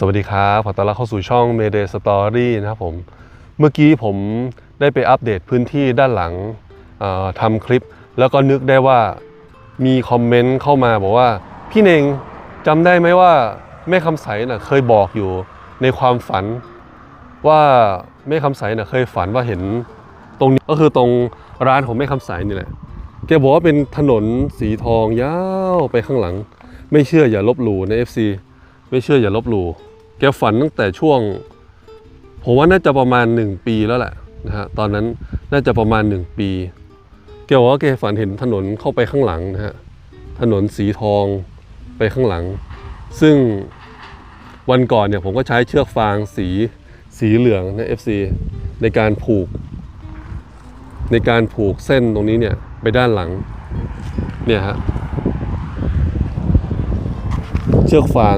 สวัสดีครับขอต้อนรับเข้าสู่ช่อง Mayday Story นะครับผม เมื่อกี้ผมได้ไปอัปเดตพื้นที่ด้านหลังทำคลิป แล้วก็นึกได้ว่ามีคอมเมนต์เข้ามาบอกว่า พี่เนงจำได้ไหมว่าแม่คำใสน่ะเคยบอกอยู่ในความฝัน ว่าแม่คำใสน่ะเคยฝันว่าเห็นตรงนี้ก็คือตรงร้านของแม่คำใสนี่แหละแกบอกว่าเป็นถนนสีทองยาวไปข้างหลัง ไม่เชื่ออย่าลบหลู่ใน FC ไม่เชื่ออย่าลบหลู่ แกฝันตั้งแต่ช่วง ผมว่าน่าจะประมาณ 1 ปีแล้วแหละนะฮะตอนนั้นน่าจะประมาณ 1 ปีแกบอกว่าแกฝันเห็นถนนเข้าไปข้างหลังนะฮะถนนสีทองไปข้างหลัง ซึ่งวันก่อนเนี่ยผมก็ใช้เชือกฟางสีสีเหลืองนะ FC ในการผูก ในการผูกเส้นตรงนี้เนี่ยไปด้านหลังเนี่ยฮะเชือกฟาง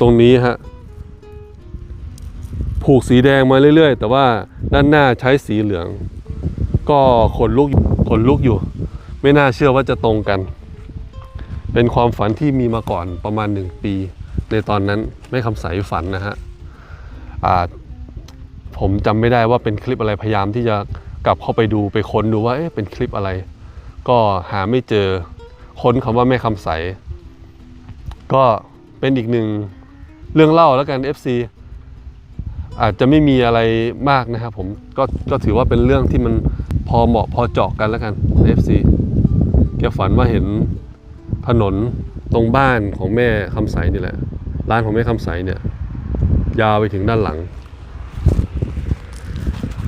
ตรงนี้ฮะผูกสีแดงมาเรื่อยๆ แต่ว่าด้านหน้าใช้สีเหลือง ก็ขนลุกขนลุกอยู่ ไม่น่าเชื่อว่าจะตรงกัน เป็นความฝันที่มีมาก่อนประมาณหนึ่งปี ในตอนนั้นไม่คำใสฝันนะฮะอ่าผมจำไม่ได้ว่าเป็นคลิปอะไรพยายามที่จะกลับเข้าไปดูไปค้นดูว่าเอ๊ะเป็นคลิปอะไร ก็หาไม่เจอค้นคำว่าแม่คำใส ก็เป็นอีกหนึ่ง เรื่องเล่าแล้วกัน FC อาจจะไม่มีอะไรมากนะครับผมก็ก็ถือว่าเป็นเรื่องที่มันพอเหมาะพอเจาะกันแล้วกัน FC แกฝันว่าเห็นถนนตรงบ้านของแม่คำใสนี่แหละ ร้านของแม่คำใสเนี่ยยาวไปถึงด้านหลัง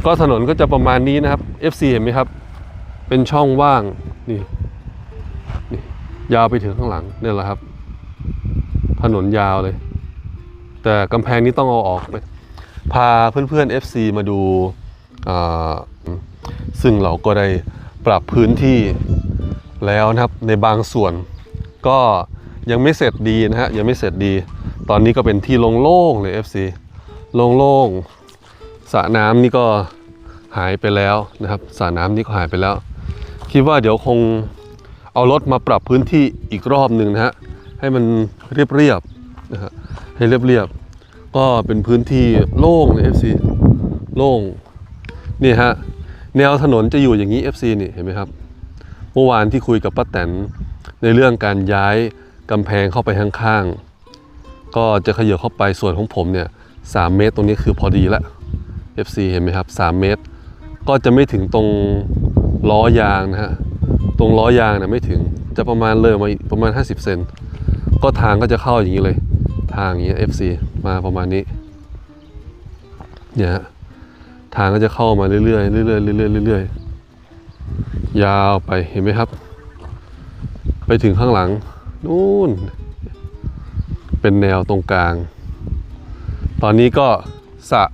ก็ถนนก็จะประมาณนี้นะครับ FC เห็นไหมครับ เป็นช่องว่างนี่นี่ยาวไปถึงข้างหลังเนี่ยแหละครับ ถนนยาวเลย แต่กำแพงนี้ต้องเอาออกไปพาเพื่อนๆ FC มาดูาซึ่งเราก็ได้ปรับพื้นที่แล้วนะครับในบางส่วน ก็ยังไม่เสร็จดีนะฮะยังไม่เสร็จดี ตอนนี้ก็เป็นที่โล่งๆเลย FC โล่งๆสระน้ำนี่ก็หายไปแล้วนะครับสระน้ำนี่ก็หายไปแล้ว คิดว่าเดี๋ยวคงเอารถมาปรับพื้นที่อีกรอบหนึ่งนะฮะให้มันเรียบๆนะฮะ ให้เรียบๆ ก็เป็นพื้นที่โล่งใน FC โล่งนี่ฮะแนวถนนจะอยู่อย่างนี้ FC นี่เห็นไหมครับ เมื่อวานที่คุยกับป้าแตนในเรื่องการย้ายกำแพงเข้าไปข้างๆ ก็จะขยับเข้าไปส่วนของผมเนี่ย3เมตรตรงนี้คือพอดีละ FC เห็นไหมครับ 3 เมตร ก็จะไม่ถึงตรงล้อยางนะฮะตรงล้อยางเนี่ยไม่ถึงจะประมาณเลยมาประมาณ 50 เซนก็ทางก็จะเข้าอย่างนี้เลย ทางอย่างเงี้ย FC มาประมาณนี้ เนี่ยฮะทางก็จะเข้ามาเรื่อยๆเรื่อยๆเรื่อยๆเรื่อยๆยาวไปเห็นไหมครับ ไปถึงข้างหลังนู่น เป็นแนวตรงกลาง ตอนนี้ก็สะ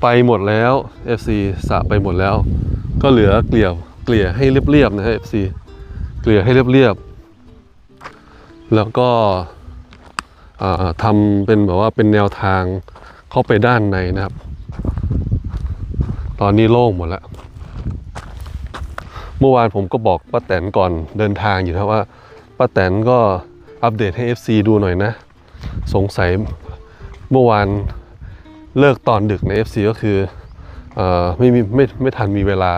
ไปหมดแล้ว FC สะไปหมดแล้ว ก็เหลือเกลี่ยเกลี่ยให้เรียบๆนะฮะ FC เกลี่ยให้เรียบๆแล้วก็ ทำเป็นแบบว่าเป็นแนวทางเข้าไปด้านในนะครับ ตอนนี้โล่งหมดแล้ว เมื่อวานผมก็บอกป้าแตนก่อนเดินทางอยู่นะครับว่าป้าแตนก็อัปเดตให้ FC ดูหน่อยนะ สงสัยเมื่อวานเลิกตอนดึกใน FC ก็คือออไม่มีไม่ไม่ทันมีเวลา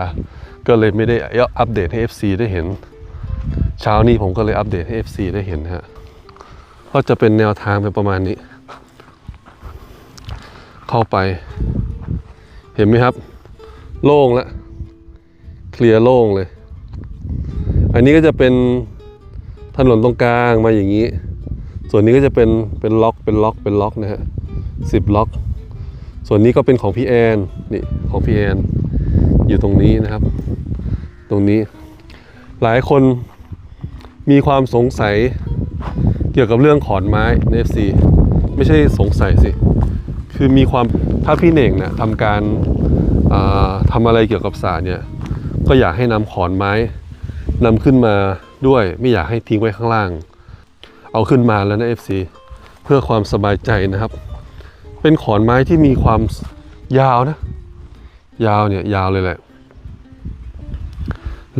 ก็เลยไม่ได้อัปเดตให้ FC ได้เห็น เช้านี้ผมก็เลยอัปเดตให้ FC ได้เห็นฮะ ก็จะเป็นแนวทางเป็นประมาณนี้ เข้าไป เห็นไหมครับ โล่งแล้วเคลียร์โล่งเลย อันนี้ก็จะเป็นถนนตรงกลางมาอย่างนี้ ส่วนนี้ก็จะเป็นเป็นล็อกเป็นล็อกเป็นล็อกนะฮะสิบล็อก ส่วนนี้ก็เป็นของพี่แอนนี่ของพี่แอนอยู่ตรงนี้นะครับ ตรงนี้ หลายคนมีความสงสัย เกี่ยวกับเรื่องขอนไม้ใน FC ไม่ใช่สงสัยสิ คือมีความถ้าพี่เน่งเนะทำการาทำอะไรเกี่ยวกับศาสารเนี่ยก็อยากให้นำขอนไม้นำขึ้นมาด้วยไม่อยากให้ทิ้งไว้ข้างล่าง เอาขึ้นมาแล้วนะ FC เพื่อความสบายใจนะครับ เป็นขอนไม้ที่มีความยาวนะ ยาวเนี่ยยาวเลยแหละ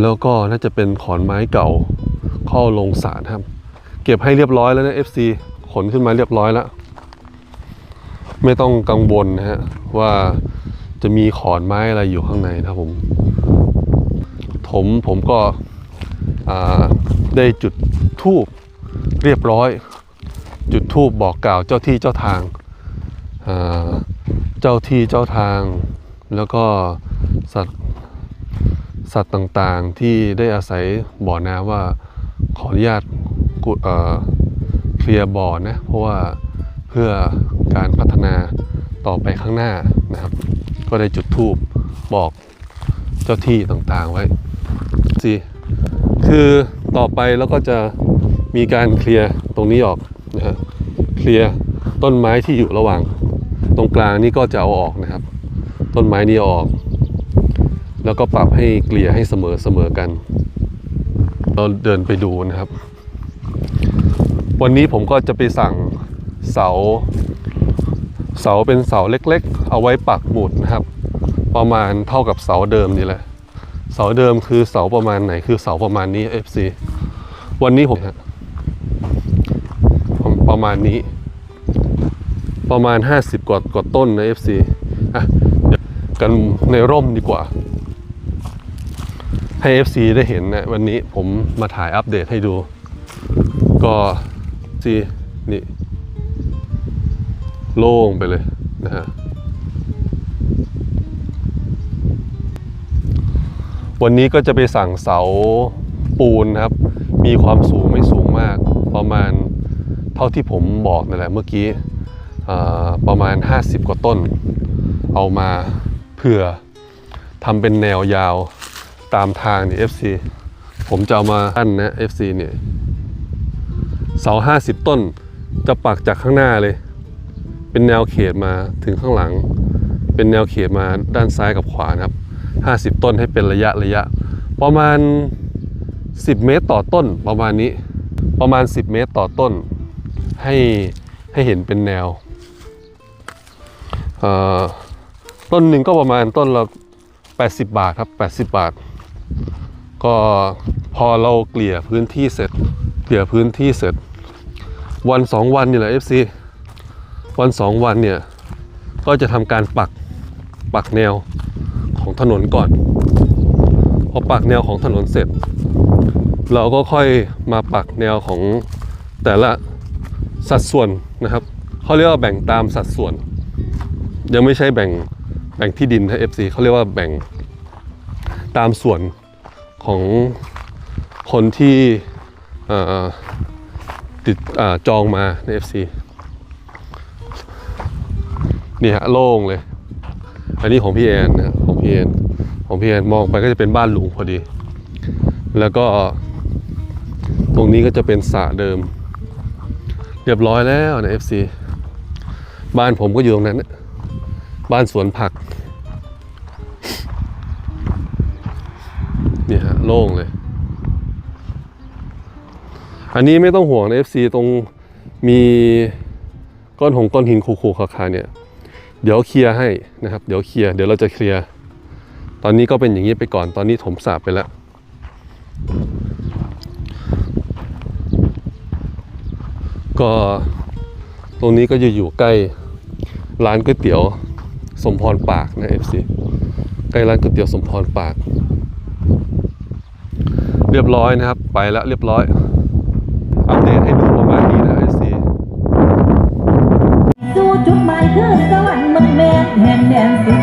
แล้วก็น่าจะเป็นขอนไม้เก่าเข้าลงสารครับ เก็บให้เรียบร้อยแล้วนะ FC ขนขึ้นมาเรียบร้อยแล้ว ไม่ต้องกังวลนะฮะว่าจะมีขอนไม้อะไรอยู่ข้างในนะครับผม ผมผมก็ได้จุดทูบเรียบร้อย จุดทูบบอกกล่าวเจ้าที่เจ้าทาง เจ้าที่เจ้าทาง แล้วก็สัตว์สัตว์ต่างๆที่ได้อาศัยบ่อน้ำว่าขออนุญาต เอ่อเคลียร์บ่อนะเพราะว่าเพื่อการพัฒนาต่อไปข้างหน้านะครับ ก็ได้จุดทูบบอกเจ้าที่ต่างๆไว้สิคือต่อไปแล้วก็จะมีการเคลียร์ตรงนี้ออกนะฮะเคลียร์ต้นไม้ที่อยู่ระหว่าง ตรงกลางนี่ก็จะเอาออกนะครับ ต้นไม้นี้ออก แล้วก็ปรับให้เกลี่ยให้เสมอเสมอกัน เราเดินไปดูนะครับ วันนี้ผมก็จะไปสั่งเสา เสาเป็นเสาเล็กๆ เอาไว้ปักหมุดนะครับ ประมาณเท่ากับเสาเดิมนี่แหละ เสาเดิมคือเสาประมาณไหนคือเสาประมาณนี้ FC วันนี้ผมประมาณนี้ ประมาณ 50 กว่ากว่าต้นนะ FC อะเดี๋ยวกันในร่มดีกว่า ให้ FC ได้เห็นนะ วันนี้ผมมาถ่ายอัปเดตให้ดู ก็ ซีนี่ โล่งไปเลยนะฮะวันนี้ก็จะไปสั่งเสาปูนนะครับ มีความสูงไม่สูงมาก ประมาณเท่าที่ผมบอกนั่นแหละเมื่อกี้ประมาณ 50 กว่าต้น เอามาเผื่อทำเป็นแนวยาวตามทางนี่ FC ผมจะเอามาอั้นนะ FC เนี่ย เสา50ต้นจะปักจากข้างหน้าเลย เป็นแนวเขตมาถึงข้างหลัง เป็นแนวเขตมาด้านซ้ายกับขวานะครับ50ต้นให้เป็นระยะระยะ ประมาณ10เมตรต่อต้นประมาณนี้ ประมาณ10เมตรต่อต้น ให้ให้เห็นเป็นแนวต้นหนึ่งก็ประมาณต้นละ80 บาทครับ 80 บาท ก็พอเราเกลี่ยพื้นที่เสร็จ เกลี่ยพื้นที่เสร็จ วันสองวันนี่แหละ FC วันสองวันเนี่ย ก็จะทำการปักปักแนวของถนนก่อน พอปักแนวของถนนเสร็จ เราก็ค่อยมาปักแนวของแต่ละสัดส่วนนะครับเขาเรียกว่าแบ่งตามสัดส่วน ยังไม่ใช่แบ่งแบ่งที่ดินให้ FC เขาเรียกว่าแบ่งตามส่วนของคนที่อ่อ ติดอจองมาใน FC นี่ฮะโล่งเลย อันนี้ของพี่แอนนะของพี่แอนของพี่แอนมองไปก็จะเป็นบ้านหลุงพอดี แล้วก็ ตรงนี้ก็จะเป็นสระเดิม เรียบร้อยแล้วนะ FC บ้านผมก็อยู่ตรงนั้น บ้านสวนผัก นี่ฮะโล่งเลย อันนี้ไม่ต้องห่วงนะ FC ตรงมีก้อนหงก้อนหินคูๆคาๆเนี่ยเดี๋ยวเคลียร์ให้นะครับ เดี๋ยวเคลียร์เดี๋ยวเราจะเคลียร์ตอนนี้ก็เป็นอย่างนี้ไปก่อนตอนนี้ถมสาบไปแล้วก็ตรงนี้ก็จะอยู่ใกล้ร้านก๋วยเตี๋ยวสมพรปากนะ FC ใกล้ร้านก๋วยเตี๋ยวสมพรปาก เรียบร้อยนะครับ ไปแล้วเรียบร้อย อัปเดตให้ดูประมาณนี้นะไอซีสู่จุดหมายคือสวรรค์มันแมนแห่งแดนสุด